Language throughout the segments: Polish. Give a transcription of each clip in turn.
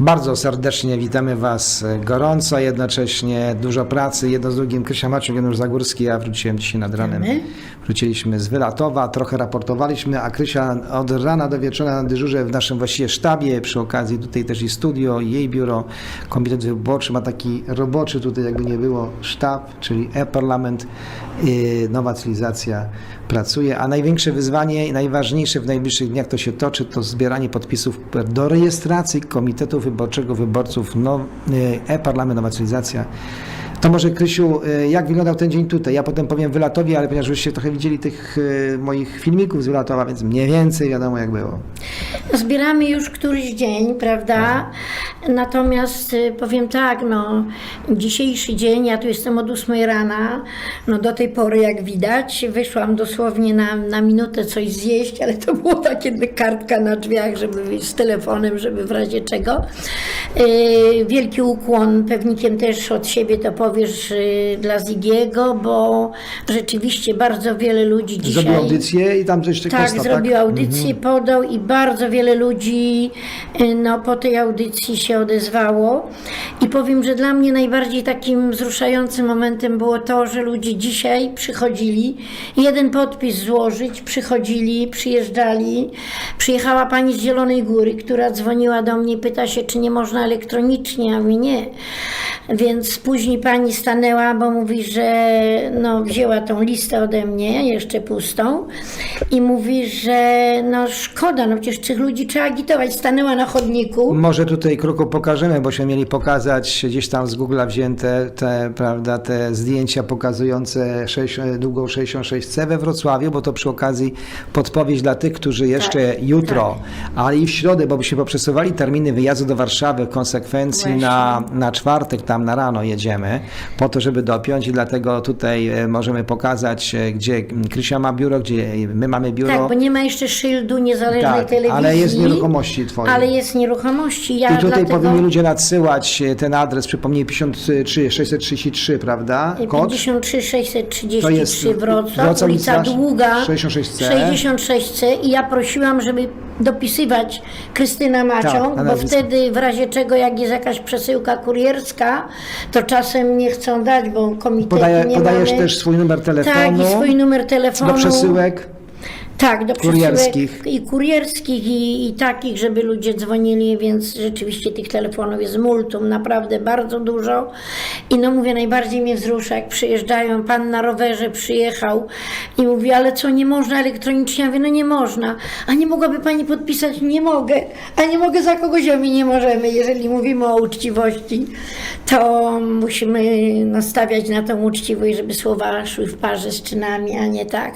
Bardzo serdecznie witamy Was gorąco, jednocześnie dużo pracy, jedno z drugim. Krysia Maciuk, Janusz Zagórski, ja wróciłem dzisiaj nad ranem. Wróciliśmy z Wylatowa, trochę raportowaliśmy, a Krysia od rana do wieczora na dyżurze w naszym właściwie sztabie, przy okazji tutaj też i studio, i jej biuro, komitet wyborczy ma taki roboczy tutaj jakby nie było sztab, czyli e-parlament, nowa cywilizacja pracuje, a największe wyzwanie i najważniejsze w najbliższych dniach to się toczy, to zbieranie podpisów do rejestracji Komitetu Wyborczego Wyborców no, yy, e-parlament, nowa cywilizacja. To może Krysiu, y, jak wyglądał ten dzień tutaj? Ja potem powiem Wylatowi, ale ponieważ żeście trochę widzieli tych y, moich filmików z Wylatowa, więc mniej więcej wiadomo jak było. Zbieramy już któryś dzień, prawda? Natomiast y, powiem tak, no, dzisiejszy dzień, ja tu jestem od 8 rana, no do tej pory jak widać, wyszłam dosłownie na, na minutę coś zjeść, ale to było takie kartka na drzwiach, żeby z telefonem, żeby w razie czego. Wielki ukłon pewnikiem też od siebie to powiesz y, dla Zigiego, bo rzeczywiście bardzo wiele ludzi dzisiaj... Zrobił audycję i tam coś Tak, kosta, zrobił audycję, podał i bardzo wiele ludzi y, no, po tej audycji się odezwało. I powiem, że dla mnie najbardziej takim wzruszającym momentem było to, że ludzie dzisiaj przychodzili, jeden podpis złożyć, przychodzili, przyjeżdżali. Przyjechała pani z Zielonej Góry, która dzwoniła do mnie i pyta się, czy nie można elektronicznie, a mi nie. Więc później pani stanęła, bo mówi, że no, wzięła tą listę ode mnie, jeszcze pustą, i mówi, że no szkoda, no przecież tych ludzi trzeba agitować. Stanęła na chodniku. Może tutaj krótko pokażemy, bośmy mieli pokazać gdzieś tam z Google'a wzięte te, prawda, te zdjęcia pokazujące 6, długą 66C we Wrocławiu, bo to przy okazji podpowiedź dla tych, którzy jeszcze Tak, jutro, ale i w środę, bo byśmy poprzesuwali terminy wyjazdu do Warszawy w konsekwencji Właśnie. na, na czwartek, tam na rano jedziemy, po to, żeby dopiąć i dlatego tutaj e, możemy pokazać, e, gdzie Krysia ma biuro, gdzie my mamy biuro. Tak, bo nie ma jeszcze szyldu niezależnej Tak, telewizji. ale jest nieruchomości twoje. Ale jest nieruchomości. Ja I tutaj dlatego... powinni ludzie nadsyłać e, ten adres, przypomnij 53 633, prawda? Kod? 53 633 To jest Wrocław, Wrocław, ulica Długa 66C. 66C i ja prosiłam, żeby dopisywać Krystyna Macią, Tak, bo wtedy w razie czego jak jest jakaś przesyłka kurierska, to czasem nie chcą dać, bo komitety Podaje, nie podajesz mamy. też swój numer telefonu Tak, i swój numer telefonu. do przesyłek. Tak, do Kurierskich. i kurierskich i, i takich, żeby ludzie dzwonili, więc rzeczywiście tych telefonów jest multum, naprawdę bardzo dużo. I no mówię, najbardziej mnie wzrusza, jak przyjeżdżają, pan na rowerze przyjechał i mówi, ale co, nie można elektronicznie? Ja mówię, no nie można. A nie mogłaby pani podpisać? Nie mogę. A nie mogę za kogoś, a my nie możemy. Jeżeli mówimy o uczciwości, to musimy nastawiać na tą uczciwość, żeby słowa szły w parze z czynami, a nie tak.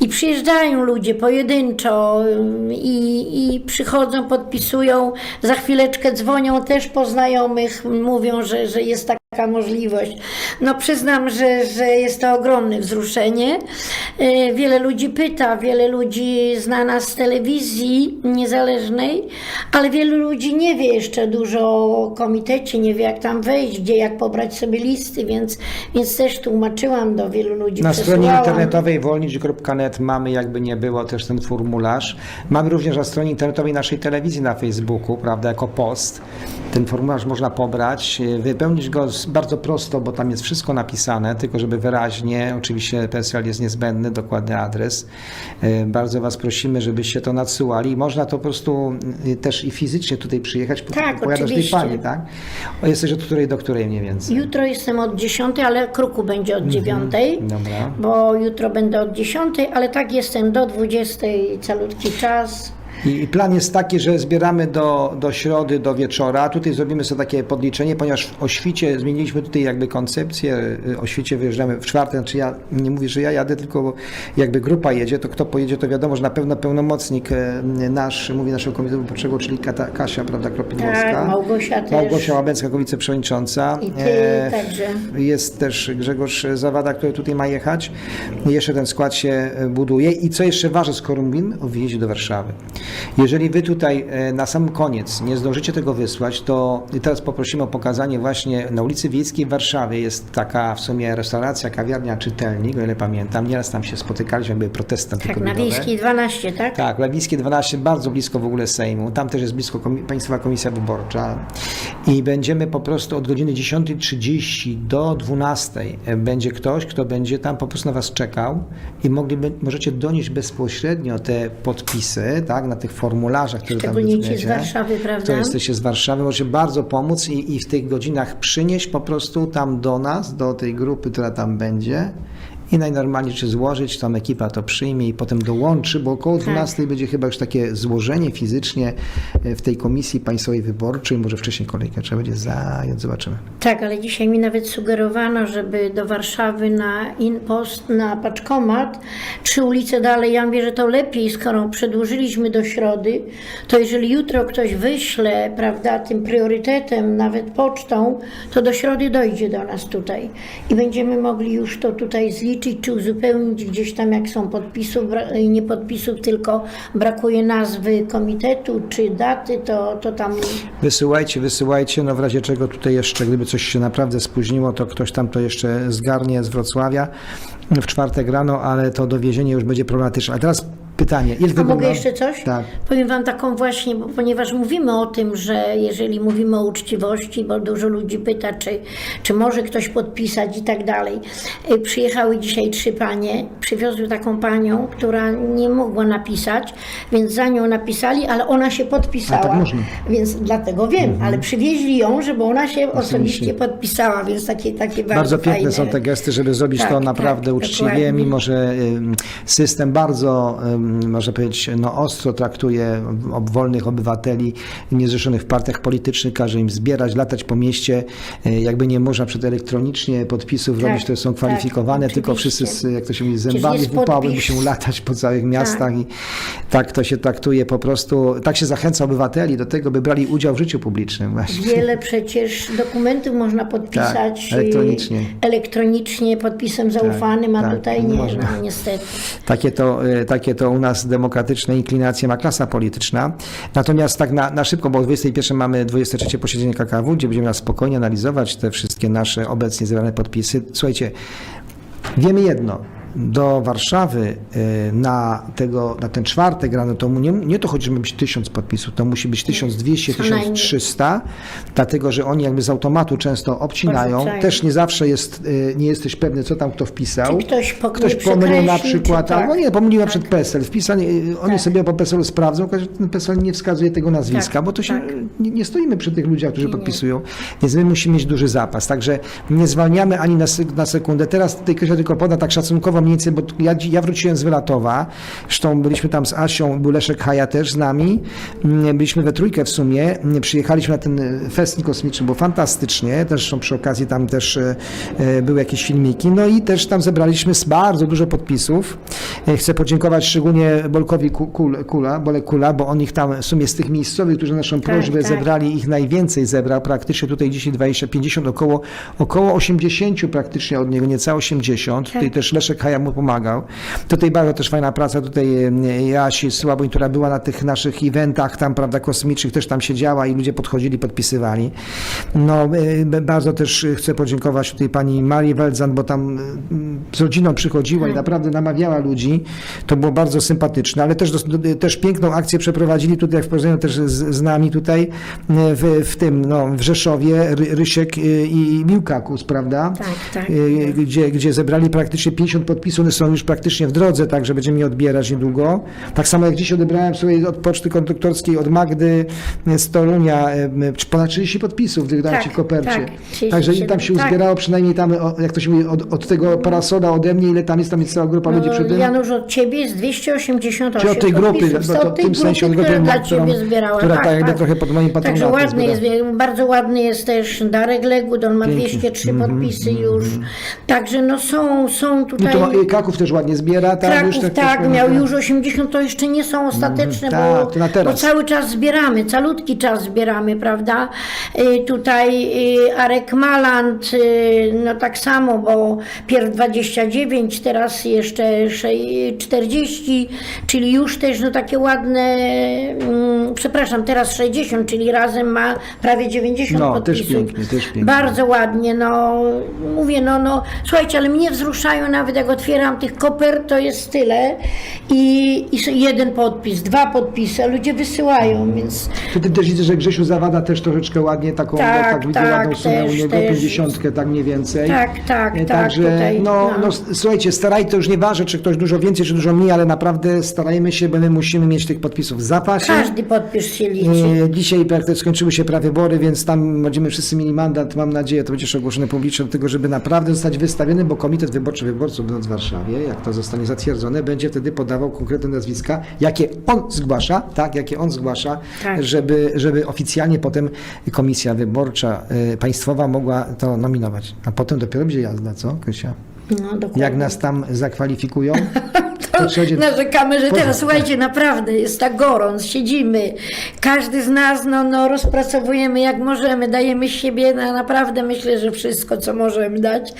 I przyjeżdżają ludzie pojedynczo ym, i, i przychodzą, podpisują, za chwileczkę dzwonią też po znajomych, mówią, że, że jest taka możliwość. No przyznam, że, że jest to ogromne wzruszenie. Y, Wiele ludzi pyta, wiele ludzi zna nas z telewizji niezależnej, ale wielu ludzi nie wie jeszcze dużo o komitecie, nie wie jak tam wejść, gdzie, jak pobrać sobie listy, więc, więc też tłumaczyłam do wielu ludzi. Na stronie przesłałam. internetowej wolnicz.net mamy jakby nie było też ten formularz. Mamy również na stronie internetowej naszej telewizji na Facebooku, prawda, jako post. Ten formularz można pobrać, e, wypełnić go z- bardzo prosto, bo tam jest wszystko napisane, tylko żeby wyraźnie, oczywiście PESEL jest niezbędny, dokładny adres. E, Bardzo Was prosimy, żebyście to nadsyłali. Można to po prostu e, też i fizycznie tutaj przyjechać, Tak, powiadasz tej. Pani, tak? O, jesteś od której do której mniej więcej? Jutro jestem od 10, ale kruku będzie od 9. Dobra. Bo jutro będę od 10, ale tak jestem do 20, calutki czas. I plan jest taki, że zbieramy do, do środy, do wieczora. Tutaj zrobimy sobie takie podliczenie, ponieważ o świcie zmieniliśmy tutaj jakby koncepcję. y, O świcie wyjeżdżamy w czwartek. Znaczy ja nie mówię, że ja jadę, tylko jakby grupa jedzie, to kto pojedzie, to wiadomo, że na pewno pełnomocnik e, nasz, mówi naszego komitetu wyborczego, czyli Kata, Kasia, prawda, Kropidłowska. Tak, Małgosia też. Małgosia Łabęcka, wiceprzewodnicząca. I ty E, także. jest też Grzegorz Zawada, który tutaj ma jechać. Jeszcze ten skład się buduje. I co jeszcze ważne, skoro mówimy o wyjeździe do Warszawy. Jeżeli wy tutaj e, na sam koniec nie zdążycie tego wysłać, to teraz poprosimy o pokazanie właśnie na ulicy Wiejskiej w Warszawie jest taka w sumie restauracja, kawiarnia, czytelnik, o ile pamiętam. Nieraz tam się spotykaliśmy, były protesty Tak, na. Wiejskiej 12, tak? Tak, Lewińskie 12, bardzo blisko w ogóle Sejmu. Tam też jest blisko komi- Państwowa Komisja Wyborcza. I będziemy po prostu od godziny 10.30 do 12.00 będzie ktoś, kto będzie tam po prostu na Was czekał i mogliby, możecie donieść bezpośrednio te podpisy, tak, na tych formularzach, które tam ci z wypełniacie. Warszawy, prawda? To jesteście z Warszawy, możecie bardzo pomóc i, i w tych godzinach przynieść po prostu tam do nas, do tej grupy, która tam będzie i najnormalniej czy złożyć, tam ekipa to przyjmie i potem dołączy, bo około Tak. 12 będzie chyba już takie złożenie fizycznie e, w tej komisji państwowej wyborczej, może wcześniej kolejkę trzeba będzie zająć, zobaczymy. Tak, ale dzisiaj mi nawet sugerowano, żeby do Warszawy na inpost, na paczkomat, trzy ulice dalej. Ja mówię, że to lepiej, skoro przedłużyliśmy do środy, to jeżeli jutro ktoś wyśle, prawda, tym priorytetem, nawet pocztą, to do środy dojdzie do nas tutaj i będziemy mogli już to tutaj zliczyć, czy uzupełnić gdzieś tam, jak są podpisów, bra- nie podpisów, tylko brakuje nazwy komitetu, czy daty, to, to tam Wysyłajcie, wysyłajcie, no w razie czego tutaj jeszcze, gdyby coś się naprawdę spóźniło, to ktoś tam to jeszcze zgarnie z Wrocławia w czwartek rano, ale to dowiezienie już będzie problematyczne. A teraz pytanie, ile A mogę jeszcze coś? Tak. Powiem Wam taką właśnie, bo, ponieważ mówimy o tym, że jeżeli mówimy o uczciwości, bo dużo ludzi pyta, czy, czy może ktoś podpisać i tak dalej. Y, Przyjechały dzisiaj trzy panie, przywiozły taką panią, która nie mogła napisać, więc za nią napisali, ale ona się podpisała. Tak można. Więc dlatego wiem, ale przywieźli ją, żeby ona się osobiście podpisała, więc takie, takie bardzo, Bardzo piękne fajne. są te gesty, żeby zrobić Tak, to tak, naprawdę uczciwie, dokładnie. mimo że system bardzo, można powiedzieć, no, ostro traktuje wolnych obywateli niezrzeszonych w partiach politycznych, każe im zbierać, latać po mieście, y, jakby nie można przed elektronicznie podpisów Tak, robić, które są tak, kwalifikowane, tylko oczywiście. wszyscy, z, jak to się mówi, zębami w upały muszą latać po całych miastach i tak to się traktuje po prostu, tak się zachęca obywateli do tego, by brali udział w życiu publicznym właśnie. Wiele przecież dokumentów można podpisać Tak, elektronicznie. elektronicznie podpisem zaufanym, a tak, tutaj nie no, niestety. Takie to, y, takie to nas demokratyczne inklinacje ma klasa polityczna. Natomiast tak na, na szybko, bo o 21 mamy 23 posiedzenie KKW, gdzie będziemy na spokojnie analizować te wszystkie nasze obecnie zebrane podpisy. Słuchajcie, wiemy jedno. Do Warszawy y, na, tego, na ten czwartek rano to nie, nie to chodzi, żeby być 1000 podpisów, to musi być 1200, Co najmniej. 1300, dlatego że oni jakby z automatu często obcinają. Porzucają. Też nie zawsze jest, y, nie jesteś pewny, co tam kto wpisał. Czy ktoś po- Ktoś nie pomylił na przykład, tak? albo nie, pomylił na Tak. przykład PESEL. Wpisali, y, oni Tak. sobie po PESEL sprawdzą, że ten PESEL nie wskazuje tego nazwiska, Tak, bo to się tak. nie, nie stoimy przy tych ludziach, którzy Nie, podpisują, więc my musimy mieć duży zapas. Także nie zwalniamy ani na, na sekundę. Teraz tutaj Krysia tylko poda tak szacunkowo mniej więcej, bo ja, ja wróciłem z Wylatowa, zresztą byliśmy tam z Asią, był Leszek Haja też z nami, Mm, byliśmy we trójkę w sumie, Mm, przyjechaliśmy na ten festyn kosmiczny, było fantastycznie, też zresztą przy okazji tam też y, y, były jakieś filmiki, no i też tam zebraliśmy bardzo dużo podpisów. Y, Chcę podziękować szczególnie Bolkowi Ku- Kul- Kula, Bolek Kula, bo on ich tam w sumie z tych miejscowych, którzy naszą prośbę tak. zebrali, ich najwięcej zebrał, praktycznie tutaj dzisiaj 20, 50, około, około 80 praktycznie od niego, niecałe 80. Tutaj też Leszek Haja mu pomagał. Tutaj bardzo też fajna praca tutaj Jasi Słaboń, która była na tych naszych eventach tam, prawda, kosmicznych, też tam siedziała i ludzie podchodzili, podpisywali. No, e, bardzo też chcę podziękować tutaj pani Marii Weldzan, bo tam e, z rodziną przychodziła i naprawdę namawiała ludzi. To było bardzo sympatyczne, ale też, też piękną akcję przeprowadzili tutaj jak w porównaniu też z, z nami tutaj e, w, w tym, no, w Rzeszowie, Ry, Rysiek i Miłkakus, prawda? Tak, tak. Gdzie, gdzie zebrali praktycznie 50 podpisów, one są już praktycznie w drodze, tak, że będziemy je odbierać niedługo. Tak samo jak dziś odebrałem sobie od poczty konduktorskiej od Magdy z Torunia e, ponad 30 podpisów, tych dałem Tak, ci w kopercie. tak, 37, Także i tam się tak. uzbierało przynajmniej tam, jak to się mówi, od, od tego parasola ode mnie, ile tam jest, tam jest cała grupa ludzi przy No, tym. Janusz, od Ciebie jest 288 Czy od tej grupy, bo to w tym sensie od grupy, która którą- zbierała. która tak jakby trochę pod moim Także patronatem ładny zbiera. jest, bardzo ładny jest też Darek Legud, on ma Pięknie. Mhm, 203 podpisy już. Także no są, są No tutaj... to i Kraków też ładnie zbiera. Tak, Kraków, tak, też- miał już 80, to jeszcze nie są ostateczne, Mhm, bo, tak, to na teraz. bo cały czas zbieramy, calutki czas zbieramy, prawda? Y, tutaj y, Arek Maland, y, no tak samo, bo pierw 29, teraz jeszcze sze- 40, czyli już też no takie ładne, mm, przepraszam, teraz 60, czyli razem ma prawie 90 No, też podpisów. pięknie, też pięknie. Bardzo ładnie, no mówię, no, no słuchajcie, ale mnie wzruszają nawet jak otwieram tych koper, to jest tyle i, i jeden podpis, dwa podpisy, a ludzie wysyłają, więc Tutaj też widzę, że Grzesiu Zawada też troszeczkę ładnie taką, Tak, tak, widzę tak, ładną sumę u niego. 50, tak mniej więcej. Tak, tak, E, tak, Także, tutaj, no, no. no. słuchajcie, staraj to już nie ważne, czy ktoś dużo więcej, czy dużo mniej, ale naprawdę starajmy się, bo my musimy mieć tych podpisów w zapasie. każdy podpis się liczy. E, Dzisiaj praktycznie skończyły się prawybory, więc tam będziemy wszyscy mieli mandat. Mam nadzieję, to będzie ogłoszone publicznie, do tego, żeby naprawdę zostać wystawiony, bo Komitet Wyborczy Wyborców będąc w Warszawie, jak to zostanie zatwierdzone, będzie wtedy podawał konkretne nazwiska, jakie on zgłasza, tak, jakie on zgłasza, Tak. żeby, żeby oficjalnie potem Komisja Wyborcza e, Państwowa mogła to nominować. A potem dopiero będzie jazda, co, Krysia? No, dokładnie. Jak nas tam zakwalifikują, to przychodzi... Narzekamy, że teraz, słuchajcie, naprawdę jest tak gorąc, siedzimy. Każdy z nas, no, no, rozpracowujemy jak możemy, dajemy siebie, na, naprawdę myślę, że wszystko, co możemy dać.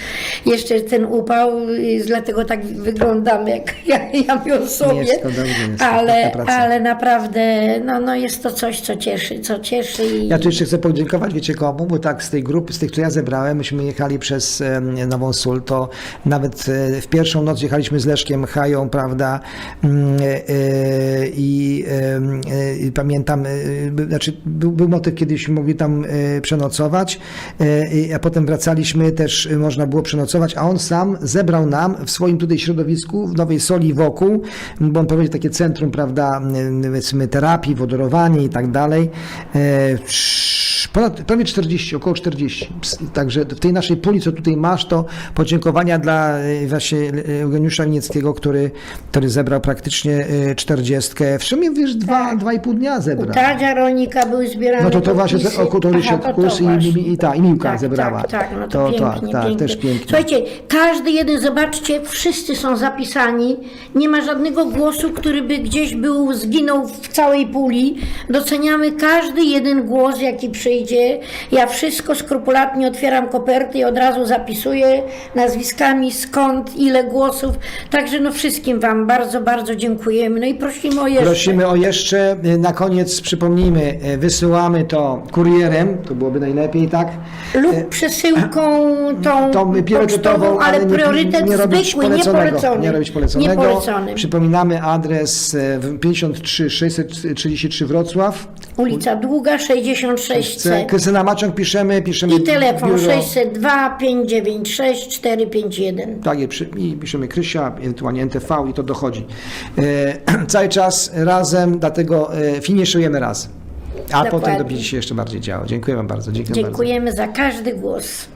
Jeszcze ten upał, y, dlatego tak wyglądamy, jak ja, ja o sobie. Jest to dobrze, jest ale, ale naprawdę, no, no, jest to coś, co cieszy, co cieszy. I... Ja tu jeszcze chcę podziękować, wiecie komu, bo tak z tej grupy, z tych, które ja zebrałem, myśmy jechali przez Nową Sól, to nawet e, w pierwszą noc jechaliśmy z Leszkiem Hają, prawda, Mm, e, e, e, i pamiętam, znaczy był, był motyw, kiedyśmy mogli tam przenocować, a potem wracaliśmy, też można było przenocować, a on sam zebrał nam w swoim tutaj środowisku, w Nowej Soli wokół, bo on prowadzi takie centrum, prawda, powiedzmy terapii, wodorowanie i tak dalej, ponad, prawie 40, około 40. Ps- Także w tej naszej puli, co tutaj masz, to podziękowania dla e, właśnie e, Eugeniusza Winieckiego, który, który zebrał praktycznie e, 40. W sumie wiesz, dwa, dwa i pół dnia U zebrał. Tadzia Rolnika były zbierane No to to właśnie Ryszard to Kus i- i- i ta, i Miłka tak, zebrała. Tak, tak, no to, To- to pięknie, tak, pięknie. też pięknie. Słuchajcie, każdy jeden, zobaczcie, wszyscy są zapisani, nie ma żadnego głosu, który by gdzieś był, zginął w całej puli. Doceniamy każdy jeden głos, jaki przyjdzie. Ja wszystko skrupulatnie otwieram koperty i od razu zapisuję nazwiskami, skąd, ile głosów. Także no wszystkim Wam bardzo, bardzo dziękujemy. No i prosimy o jeszcze. Prosimy o jeszcze, y, na koniec przypomnijmy, y, wysyłamy to kurierem, to byłoby najlepiej, tak? Lub przesyłką tą, Tą pocztową, ale nie, priorytet nie robić zwykły, poleconego. Nie robić poleconego. Niepolecony. Przypominamy adres y, w 53 633 Wrocław. Ulica Długa, 66C. Krystyna Maciąg piszemy, piszemy I telefon biuro. 602 596 451. Tak, i przy- i piszemy Krysia, ewentualnie NTV i to dochodzi. E, cały czas razem, dlatego e, finiszujemy raz. A Dokładnie. potem to będzie się jeszcze bardziej działo. Dziękuję Wam bardzo. Dziękuję bardzo. Dziękujemy za każdy głos.